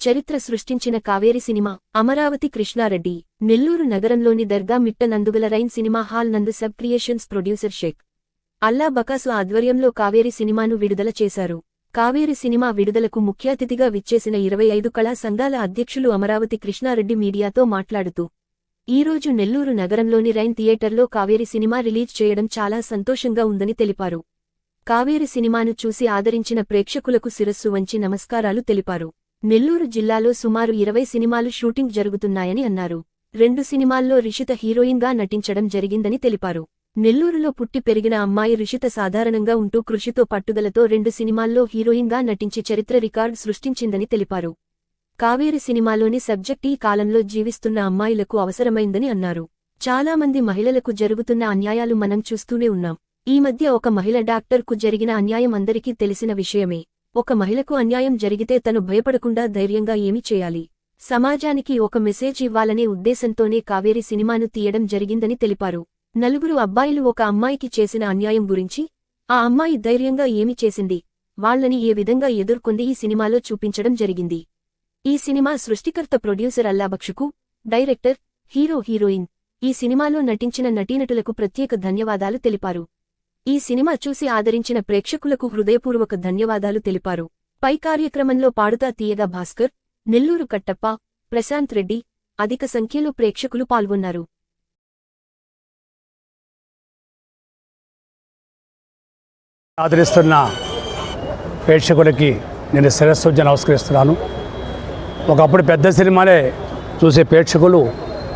చరిత్ర సృష్టించిన కావేరి సినిమా అమరావతి కృష్ణారెడ్డి నెల్లూరు నగరంలోని దర్గా మిట్ట నందుగల రైన్ సినిమా హాల్ నందు SAB creations producer Sheikh Allabaksh ఆధ్వర్యంలో కావేరి సినిమాను విడుదల చేశారు. కావేరి సినిమా విడుదలకు ముఖ్య అతిథిగా విచ్చేసిన ఇరవై ఐదు కళా సంఘాల అధ్యక్షులు అమరావతి కృష్ణారెడ్డి మీడియాతో మాట్లాడుతూ ఈరోజు నెల్లూరు నగరంలోని రైన్ థియేటర్లో కావేరి సినిమా రిలీజ్ చేయడం చాలా సంతోషంగా ఉందని తెలిపారు. కావేరి సినిమాను చూసి ఆదరించిన ప్రేక్షకులకు శిరస్సు వంచి నమస్కారాలు తెలిపారు. నెల్లూరు జిల్లాలో సుమారు ఇరవై సినిమాలు షూటింగ్ జరుగుతున్నాయని అన్నారు. రెండు సినిమాల్లో రిషిత హీరోయిన్గా నటించడం జరిగిందని తెలిపారు. నెల్లూరులో పుట్టి పెరిగిన అమ్మాయి రిషిత సాధారణంగా ఉంటూ కృషితో పట్టుదలతో రెండు సినిమాల్లో హీరోయిన్గా నటించి చరిత్ర రికార్డు సృష్టించిందని తెలిపారు. కావేరి సినిమాలోని సబ్జెక్ట్ ఈ కాలంలో జీవిస్తున్న అమ్మాయిలకు అవసరమైందని అన్నారు. చాలామంది మహిళలకు జరుగుతున్న అన్యాయాలు మనం చూస్తూనే ఉన్నాం. ఈ మధ్య ఒక మహిళ డాక్టర్కు జరిగిన అన్యాయం అందరికీ తెలిసిన విషయమే. ఒక మహిళకు అన్యాయం జరిగితే తను భయపడకుండా ధైర్యంగా ఏమి చేయాలి? సమాజానికి ఒక మెసేజ్ ఇవ్వాలనే ఉద్దేశంతోనే కావేరి సినిమాను తీయడం జరిగిందని తెలిపారు. నలుగురు అబ్బాయిలు ఒక అమ్మాయికి చేసిన అన్యాయం గురించి ఆ అమ్మాయి ధైర్యంగా ఏమి చేసింది? వాళ్ళని ఏ విధంగా ఎదుర్కొంది? ఈ సినిమాలో చూపించడం జరిగింది. ఈ సినిమా సృష్టికర్త ప్రొడ్యూసర్ అల్లాబక్షుకు డైరెక్టర్ హీరో హీరోయిన్. ఈ సినిమాలో నటించిన నటీనటులకు ప్రత్యేక ధన్యవాదాలు తెలిపారు. ఈ సినిమా చూసి ఆదరించిన ప్రేక్షకులకు హృదయపూర్వక ధన్యవాదాలు తెలిపారు. పై కార్యక్రమంలో పాడుతా తీయగా భాస్కర్ నెల్లూరు కట్టప్ప ప్రశాంత్ రెడ్డి అధిక సంఖ్యలో ప్రేక్షకులు పాల్గొన్నారు. ఆదరిస్తున్న ప్రేక్షకులకి నేను శిరస్సు నమస్కరిస్తున్నాను. ఒకప్పుడు పెద్ద సినిమాలే చూసే ప్రేక్షకులు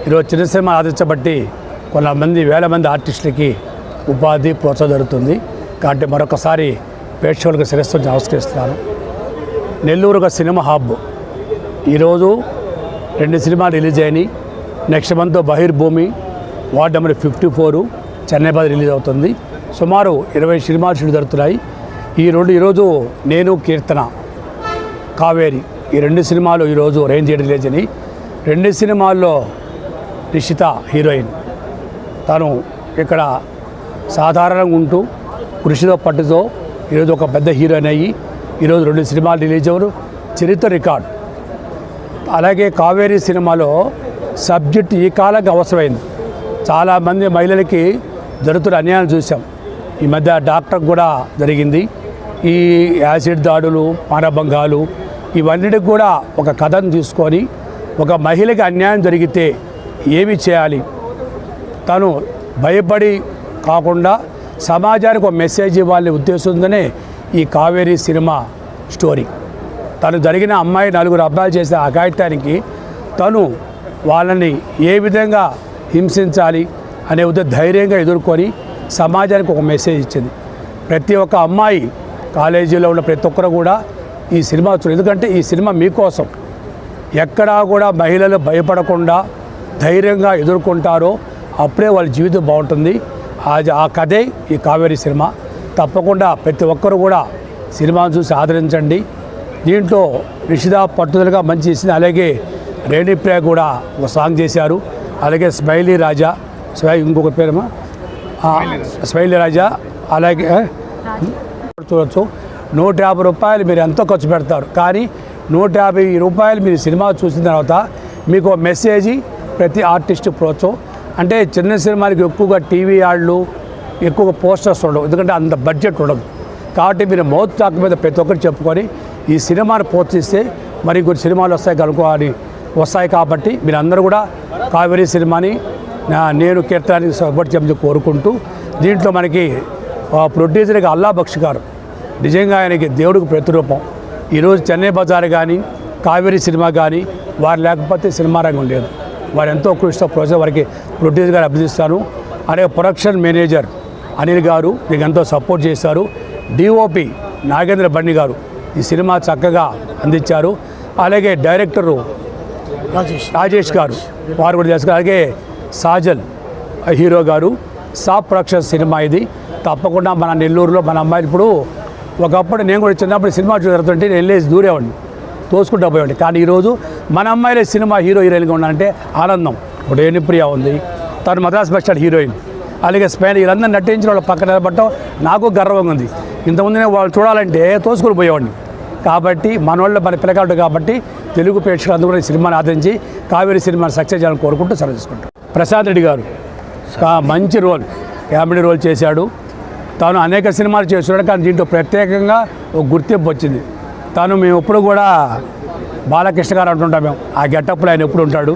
ఈరోజు చిన్న సినిమా ఆదరించబట్టి కొంతమంది వేల మంది ఆర్టిస్టులకి ఉపాధి ప్రోత్సాహం జరుగుతుంది. కాబట్టి మరొకసారి ప్రేక్షకులకు శిరస్సు నమస్కరిస్తున్నాను. నెల్లూరు ఒక సినిమా హబ్. ఈరోజు రెండు సినిమాలు రిలీజ్ అయినాయి. Next month Bahirbhoomi ward number fifty four Chennai బాధ రిలీజ్ అవుతుంది. సుమారు ఇరవై సినిమాలు షూట్ జరుగుతున్నాయి. ఈ రెండు ఈరోజు నేను కీర్తన కావేరి ఈ రెండు సినిమాలు ఈరోజు రేంజ్ చేయడం రిలీజ్ అయినాయి. రెండు సినిమాల్లో నిషిత హీరోయిన్. తను ఇక్కడ సాధారణంగా ఉంటూ కృషితో పట్టుతో ఈరోజు ఒక పెద్ద హీరోయిన్ అయ్యి ఈరోజు రెండు సినిమాలు రిలీజ్ అవ్వరు చరిత్ర రికార్డ్. అలాగే కావేరీ సినిమాలో సబ్జెక్ట్ ఈ కాలంకి అవసరమైంది. చాలామంది మహిళలకి జరుగుతున్న అన్యాయం చూసాం ఈ మధ్య డాక్టర్ కూడా జరిగింది. ఈ యాసిడ్ దాడులు మానభంగాలు ఇవన్నిటికి కూడా ఒక కథను తీసుకొని ఒక మహిళకి అన్యాయం జరిగితే ఏమి చేయాలి? తను భయపడి కాకుండా సమాజానికి ఒక మెసేజ్ ఇవ్వాలని ఉద్దేశంతోనే ఈ కావేరీ సినిమా స్టోరీ. తను జరిగిన అమ్మాయి నలుగురు అబ్బాయిలు చేసిన అఘాయిత్యానికి తను వాళ్ళని ఏ విధంగా హింసించాలి అనే ఉద్దేశం ధైర్యంగా ఎదుర్కొని సమాజానికి ఒక మెసేజ్ ఇచ్చింది. ప్రతి ఒక్క అమ్మాయి కాలేజీలో ఉన్న ప్రతి ఒక్కరు కూడా ఈ సినిమా చూడాలి ఎందుకంటే ఈ సినిమా మీకోసం. ఎక్కడా కూడా మహిళలు భయపడకుండా ధైర్యంగా ఎదుర్కొంటారో అప్పుడే వాళ్ళ జీవితం బాగుంటుంది. ఆ ఆ కథే ఈ కావేరీ సినిమా. తప్పకుండా ప్రతి ఒక్కరు కూడా సినిమాను చూసి ఆదరించండి. దీంట్లో నిషిద పట్టుదలగా మంచి చేసింది. అలాగే రేణిప్రియ కూడా ఒక సాంగ్ చేశారు. అలాగే స్మైలీ రాజా స్వై ఇంకొక పేరమా? స్మైలీ రాజా అలాగే చూడవచ్చు నూట యాభై రూపాయలు మీరు ఎంతో ఖర్చు పెడతారు. కానీ నూట యాభై రూపాయలు మీరు సినిమా చూసిన తర్వాత మీకు మెసేజ్ ప్రతి ఆర్టిస్ట్ ప్రోత్సవం అంటే చిన్న సినిమాలకు ఎక్కువగా టీవీ యాడ్లు ఎక్కువగా పోస్టర్స్ ఉండవు. ఎందుకంటే అంత బడ్జెట్ ఉండదు. కాబట్టి మీరు మౌత్ టాక్ మీద ప్రతి ఒక్కరు చెప్పుకొని ఈ సినిమాను ప్రోత్సహిస్తే మరి కొన్ని సినిమాలు వస్తాయి కనుక్కోవాలి వస్తాయి కాబట్టి మీరందరూ కూడా కావేరీ సినిమాని నేను కీర్తనానికి సపోర్ట్ చెప్పి కోరుకుంటూ దీంట్లో మనకి ఆ, ప్రొడ్యూసర్గా అల్లా బక్ష్ గారు నిజంగా ఆయనకి దేవుడికి ప్రతిరూపం. ఈరోజు చెన్నై బజార్ కానీ కావేరీ సినిమా కానీ వారు లేకపోతే సినిమా రంగం లేదు. వారు ఎంతో కృషితో ప్రోత్సాహం వారికి ప్రొడ్యూసర్ గారు అభినందిస్తాను అలాగే ప్రొడక్షన్ మేనేజర్ అనిల్ గారు మీకు ఎంతో సపోర్ట్ చేశారు. డిఓపి నాగేంద్ర బండి గారు ఈ సినిమా చక్కగా అందించారు. అలాగే డైరెక్టరు రాజేష్. రాజేష్ గారు వారు కూడా చేసుకున్నారు అలాగే సాజల్ హీరో గారు. సాఫ్ ప్రొడక్షన్ సినిమా ఇది. తప్పకుండా మన నెల్లూరులో మన అమ్మాయిలు ఇప్పుడు ఒకప్పుడు నేను కూడా చిన్నప్పుడు సినిమా జరుగుతుంటే నేను వెళ్ళేసి దూరేవాడిని తోసుకుంటూ పోయేవాడిని. కానీ ఈరోజు మన అమ్మాయిలే సినిమా హీరో హీరోయిన్గా ఉన్నారంటే ఆనందం. ఇప్పుడు ఏనిప్రియ ఉంది. తను మద్రాస్ బస్ స్టాండ్ హీరోయిన్. అలాగే స్పెయిన్ వీళ్ళందరూ నటించిన వాళ్ళ పక్కన నిలబడటం నాకు గర్వంగా ఉంది. ఇంతకుముందు నేను వాళ్ళు చూడాలంటే తోసుకుని పోయేవాడిని. కాబట్టి మనోళ్ళ మన పిల్లగాడు కాబట్టి తెలుగు ప్రేక్షకులు అందరూ కూడా ఈ సినిమాని ఆదరించి కావేరి సినిమాని సక్సెస్ చేయాలని కోరుకుంటూ సెలవు తీసుకుంటాం. ప్రసాద్ రెడ్డి గారు మంచి రోల్ కామెడీ రోల్ చేశాడు. తాను అనేక సినిమాలు చేస్తున్నాడు కానీ దీంట్లో ప్రత్యేకంగా ఒక గుర్తింపు వచ్చింది. తాను మేము ఎప్పుడు కూడా బాలకృష్ణ గారు అంటుంటాం మేము. ఆ గెటప్లో ఆయన ఎప్పుడు ఉంటాడు.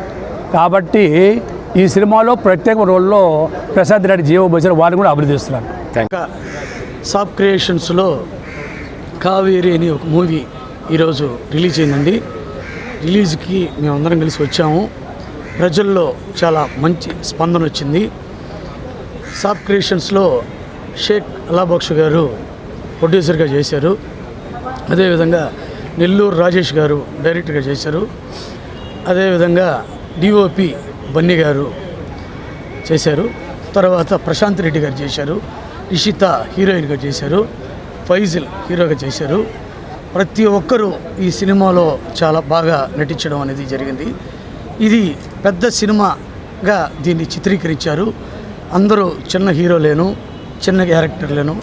కాబట్టి ఈ సినిమాలో ప్రత్యేక రోల్లో ప్రసాద్ రెడ్డి జీవ బచ్చిన వారిని కూడా అభినందిస్తున్నాను సాఫ్ క్రియేషన్స్లో కావేరి అని ఒక మూవీ ఈరోజు రిలీజ్ అయిందండి. రిలీజ్కి మేమందరం కలిసి వచ్చాము. ప్రజల్లో చాలా మంచి స్పందన వచ్చింది. సాఫ్ క్రియేషన్స్లో షేక్ అలాబక్ష్ గారు ప్రొడ్యూసర్గా చేశారు. అదేవిధంగా నెల్లూరు రాజేష్ గారు డైరెక్టర్గా చేశారు. అదేవిధంగా డిఓపి బన్నీ గారు చేశారు. తర్వాత ప్రశాంత్ రెడ్డి గారు చేశారు. ఇషిత హీరోయిన్గా చేశారు. ఫైజిల్ హీరోగా చేశారు. ప్రతి ఒక్కరూ ఈ సినిమాలో చాలా బాగా నటించడం అనేది జరిగింది. ఇది పెద్ద సినిమాగా దీన్ని చిత్రీకరించారు. అందరూ చిన్న హీరోలేను చిన్న క్యారెక్టర్లేను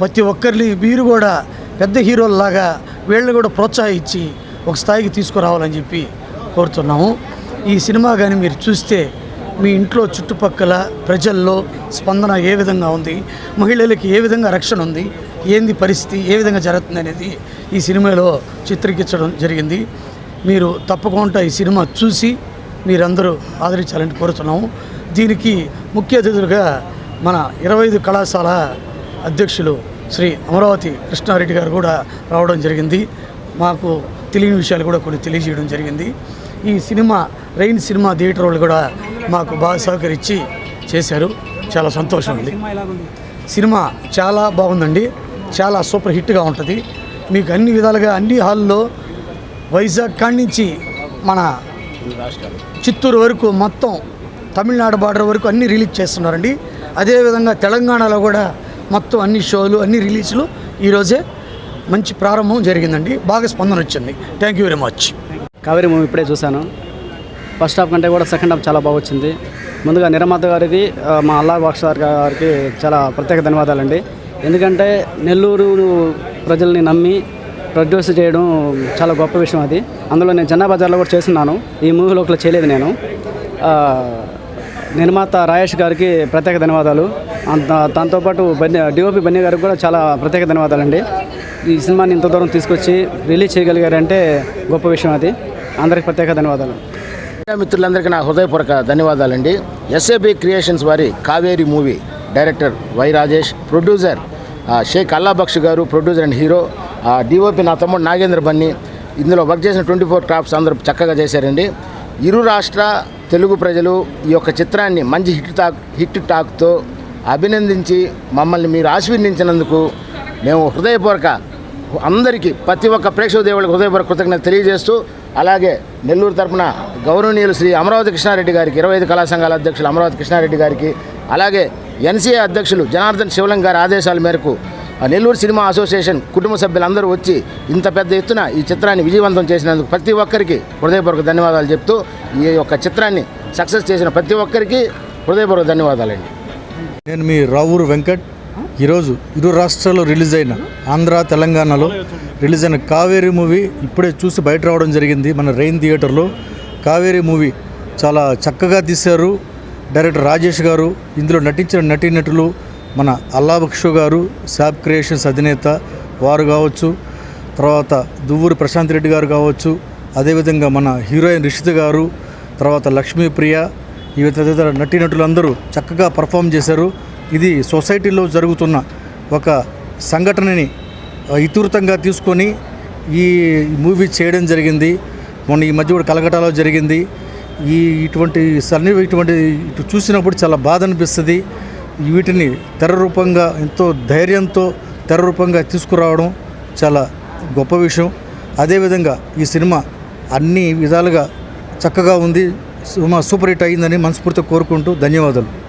ప్రతి ఒక్కరిని మీరు కూడా పెద్ద హీరోల్లాగా వీళ్ళని కూడా ప్రోత్సహించి ఒక స్థాయికి తీసుకురావాలని చెప్పి కోరుతున్నాము. ఈ సినిమా కానీ మీరు చూస్తే మీ ఇంట్లో చుట్టుపక్కల ప్రజల్లో స్పందన ఏ విధంగా ఉంది? మహిళలకి ఏ విధంగా రక్షణ ఉంది? ఏంది పరిస్థితి? ఏ విధంగా జరుగుతుంది అనేది ఈ సినిమాలో చిత్రీకరించడం జరిగింది. మీరు తప్పకుండా ఈ సినిమా చూసి మీరందరూ ఆదరించాలని కోరుతున్నాము. దీనికి ముఖ్య అతిథులుగా మన ఇరవై ఐదు కళాశాల అధ్యక్షులు శ్రీ అమరావతి కృష్ణారెడ్డి గారు కూడా రావడం జరిగింది. మాకు తెలియని విషయాలు కూడా కొన్ని తెలియజేయడం జరిగింది. ఈ సినిమా రెయిన్ సినిమా థియేటర్ వాళ్ళు కూడా మాకు బాగా సహకరించి చేశారు. చాలా సంతోషం ఉంది సినిమా చాలా బాగుందండి. చాలా సూపర్ హిట్గా ఉంటుంది. మీకు అన్ని విధాలుగా అన్ని హాల్లో వైజాగ్ కాడి నుంచి మన చిత్తూరు వరకు మొత్తం తమిళనాడు బార్డర్ వరకు అన్ని రిలీజ్ చేస్తున్నారండి. అదేవిధంగా తెలంగాణలో కూడా మొత్తం అన్ని షోలు అన్ని రిలీజ్లు ఈరోజే మంచి ప్రారంభం జరిగిందండి. బాగా స్పందన వచ్చింది. Thank you very much. Kaveri movie ఇప్పుడే చూశాను. ఫస్ట్ హాఫ్ కంటే కూడా సెకండ్ హాఫ్ చాలా బాగా వచ్చింది. ముందుగా నిర్మాత గారికి మా అల్లా బాక్సార్ గారికి చాలా ప్రత్యేక ధన్యవాదాలండి. ఎందుకంటే నెల్లూరు ప్రజల్ని నమ్మి ప్రొడ్యూస్ చేయడం చాలా గొప్ప విషయం అది. అందులో నేను చెన్నై బజార్లో కూడా చేస్తున్నాను. ఈ మూవీలో ఒకటి చేయలేదు నేను. నిర్మాత రాయేష్ గారికి ప్రత్యేక ధన్యవాదాలు. దాంతోపాటు బన్నీ డిఓపి బన్నీ గారికి కూడా చాలా ప్రత్యేక ధన్యవాదాలండి. ఈ సినిమాని ఇంత దూరం తీసుకొచ్చి రిలీజ్ చేయగలిగారంటే గొప్ప విషయం అది. అందరికి ప్రత్యేక ధన్యవాదాలు. మిత్రులందరికీ నా హృదయపూర్వక ధన్యవాదాలండి. ఎస్ఏబి క్రియేషన్స్ వారి Kaveri movie director Y Rajesh producer Sheikh Allabaksh గారు ప్రొడ్యూసర్ అండ్ హీరో డిఓపి నా తమ్ముడు నాగేంద్ర బన్ని ఇందులో వర్క్ చేసిన ట్వంటీ ఫోర్ క్రాఫ్ట్స్ అందరూ చక్కగా చేశారండి. ఇరు రాష్ట్ర తెలుగు ప్రజలు ఈ యొక్క చిత్రాన్ని మంచి హిట్ టాక్ హిట్ టాక్తో అభినందించి మమ్మల్ని మీరు ఆశీర్వదించినందుకు మేము హృదయపూర్వక అందరికీ ప్రతి ఒక్క ప్రేక్షక దేవుళ్ళకి హృదయపూర్వక కృతజ్ఞత తెలియజేస్తూ అలాగే నెల్లూరు తరపున గౌరవనీయులు శ్రీ అమరావతి కృష్ణారెడ్డి గారికి ఇరవై ఐదు కళా సంఘాల అధ్యక్షులు అమరావతి కృష్ణారెడ్డి గారికి అలాగే ఎన్సీఏ అధ్యక్షులు జనార్దన్ శివలం గారి ఆదేశాల మేరకు ఆ నెల్లూరు సినిమా అసోసియేషన్ కుటుంబ సభ్యులందరూ వచ్చి ఇంత పెద్ద ఎత్తున ఈ చిత్రాన్ని విజయవంతం చేసినందుకు ప్రతి ఒక్కరికి హృదయపూర్వక ధన్యవాదాలు చెప్తూ ఈ యొక్క చిత్రాన్ని సక్సెస్ చేసిన ప్రతి ఒక్కరికి హృదయపూర్వక ధన్యవాదాలండి. నేను మీ రావూరు వెంకట్. ఈరోజు ఇరు రాష్ట్రాల్లో రిలీజ్ అయిన ఆంధ్ర తెలంగాణలో రిలీజ్ అయిన కావేరీ మూవీ ఇప్పుడే చూసి బయట రావడం జరిగింది. మన రెయిన్ థియేటర్లో కావేరీ మూవీ చాలా చక్కగా తీశారు. డైరెక్టర్ రాజేష్ గారు ఇందులో నటించిన నటీనటులు మన అల్లాభక్షు గారు శాబ్ క్రియేషన్స్ అధినేత వారు కావచ్చు తర్వాత దువ్వూరు ప్రశాంత్ రెడ్డి గారు కావచ్చు అదేవిధంగా మన హీరోయిన్ రిషిత్ గారు తర్వాత లక్ష్మీప్రియ ఈ తదితర నటీనటులందరూ చక్కగా పర్ఫామ్ చేశారు. ఇది సొసైటీలో జరుగుతున్న ఒక సంఘటనని ఇతివృతంగా తీసుకొని ఈ మూవీ చేయడం జరిగింది. మొన్న ఈ మధ్య కూడా కలకటాలో జరిగింది. ఈ ఇటువంటి సన్ని ఇటువంటి ఇటు చూసినప్పుడు చాలా బాధ అనిపిస్తుంది. వీటిని తెర రూపంగా ఎంతో ధైర్యంతో తెర రూపంగా తీసుకురావడం చాలా గొప్ప విషయం. అదేవిధంగా ఈ సినిమా అన్ని విధాలుగా చక్కగా ఉంది. సినిమా సూపర్ హిట్ అయిందని మనస్ఫూర్తిగా కోరుకుంటూ ధన్యవాదాలు.